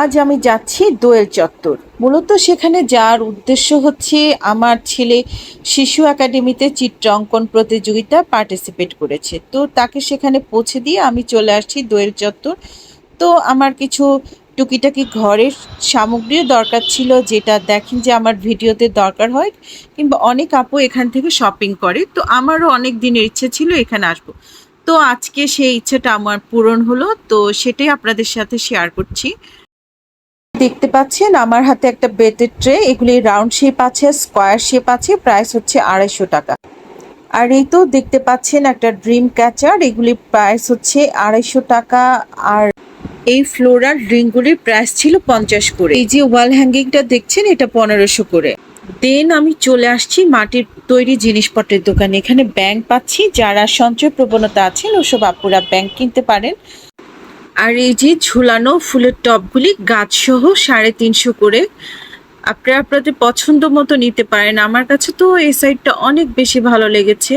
আজ আমি যাচ্ছি দোয়েল চত্বর। মূলত সেখানে যাওয়ার উদ্দেশ্য হচ্ছে আমার ছেলে শিশু একাডেমিতে চিত্রাঙ্কন প্রতিযোগিতা পার্টিসিপেট করেছে। তো তাকে সেখানে পৌঁছে দিয়ে আমি চলে আসছি দোয়েল চত্বর। তো আমার কিছু টুকিটাকি ঘরের সামগ্রীও দরকার ছিল যেটা দেখেন যে আমার ভিডিওতে দরকার হয় কিংবা অনেক আপু এখান থেকে শপিং করে। তো আমারও অনেক দিনের ইচ্ছে ছিল এখানে আসব। তো আজকে সেই ইচ্ছাটা আমার পূরণ হলো। তো সেটাই আপনাদের সাথে শেয়ার করছি। দেখতে পাচ্ছেন, আমার হাতে একটা বেতের ট্রে, এগুলি রাউন্ড শেপ আছে, স্কোয়ার শেপ আছে, প্রাইস হচ্ছে আড়াইশো টাকা। আর এই তো দেখতে পাচ্ছেন একটা ড্রিম ক্যাচার, এগুলির প্রাইস হচ্ছে আড়াইশো টাকা, আর এই ফ্লোরাল রিংগুলির প্রাইস ছিল পঞ্চাশ করে। এই যে ওয়াল হ্যাঙ্গিংটা দেখছেন, এটা পনেরোশো করে। দেন আমি চলে আসছি মাটির তৈরি জিনিসপত্রের দোকানে। এখানে ব্যাংক পাচ্ছি, যারা সঞ্চয় প্রবণতা আছেন, ওসব আপুরা ব্যাংক কিনতে পারেন। আর এই যে ঝুলানো ফুলের টবগুলি গাছসহ সাড়ে তিনশো করে আপনারা আপনাদের পছন্দ মতো নিতে পারেন। আমার কাছে তো এই সাইডটা অনেক বেশি ভালো লেগেছে।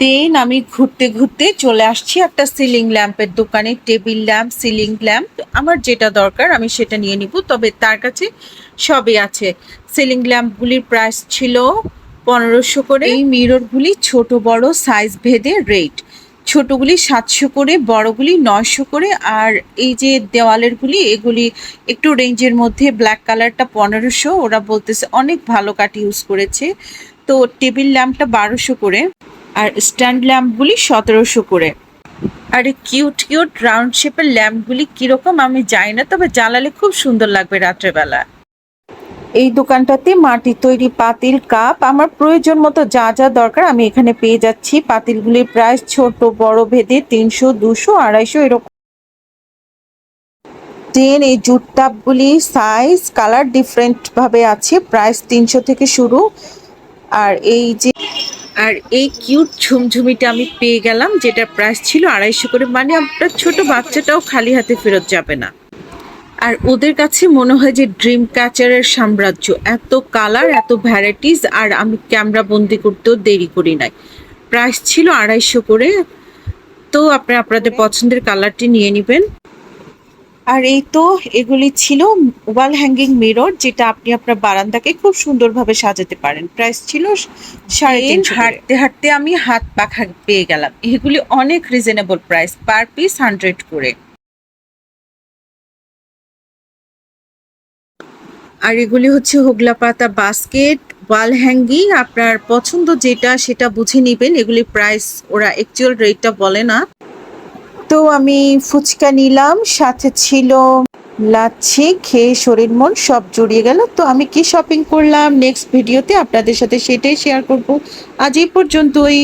দেন আমি ঘুরতে ঘুরতে চলে আসছি একটা সিলিং ল্যাম্পের দোকানে, টেবিল ল্যাম্প, সিলিং ল্যাম্প। আমার যেটা দরকার আমি সেটা নিয়ে নিব, তবে তার কাছে সবই আছে। সিলিং ল্যাম্পগুলির প্রাইস ছিল পনেরোশো করে। এই মিররগুলি ছোট বড়, সাইজ ভেদে রেট। ছোটগুলি সাতশো করে, বড়গুলি নয়শো করে, আর এই যে দেওয়ালেরগুলি, এগুলি একটু রেঞ্জের মধ্যে ব্ল্যাক কালারটা পনেরোশো, ওরা বলতেছে অনেক ভালো কাঠ ইউজ করেছে। তো টেবিল ল্যাম্পটা বারোশো করে, আর স্ট্যান্ড ল্যাম্পগুলি সতেরোশো করে। আর কিউট কিউট রাউন্ড শেপের ল্যাম্পগুলি কীরকম আমি জানি না, তবে জ্বালালে খুব সুন্দর লাগবে রাত্রেবেলা। এই দোকানটাতে মাটি তৈরি, পাতিল, কাপ, আমার প্রয়োজন মতো যা যা দরকার আমি এখানে পেয়ে যাচ্ছি। পাতিলগুলির প্রাইস ছোট, বড় ভেদে তিনশো, দুশো, আড়াইশো এরকম। টেন এই জুট টাপগুলি সাইজ কালার ডিফারেন্ট ভাবে আছে। প্রাইস তিনশো থেকে শুরু। আর এই যে, আর এই কিউট ঝুমঝুমিটা আমি পেয়ে গেলাম যেটা প্রাইস ছিল আড়াইশো করে। মানে আপনার ছোট বাচ্চাটাও খালি হাতে ফেরত যাবে না। আর ওদের কাছে মনে হয় যে ড্রিম ক্যাচারের সাম্রাজ্য। এত কালার এত ভ্যারাইটিস আর আমি ক্যামেরা বন্দি করতেও দেরি করি নাই। প্রাইস ছিল আড়াইশো করে। তো আপনি আপনাদের পছন্দের কালারটি নিয়ে নেবেন। আর এই তো এগুলি ছিল ওয়াল হ্যাঙ্গিং মিরর যেটা আপনি আপনার বারান্দাকে খুব সুন্দরভাবে সাজাতে পারেন। প্রাইস ছিল সাড়ে হাঁটতে হাঁটতে আমি হাত পাখা পেয়ে গেলাম। এগুলি অনেক reasonable price per piece hundred করে। আর এগুলি হচ্ছে হোগলা পাতা বাস্কেট, ওয়াল হ্যাঙ্গিং। আপনার পছন্দ যেটা, সেটা বুঝে নেবেন। এগুলি প্রাইস ওরা অ্যাকচুয়াল রেটটা বলে না। তো আমি ফুচকা নিলাম, সাথে ছিল লাচ্ছি, খেয়ে শরীর মন সব জুড়িয়ে গেল। তো আমি কি শপিং করলাম? নেক্সট ভিডিওতে আপনাদের সাথে সেটাই শেয়ার করব। আজ এই পর্যন্তই।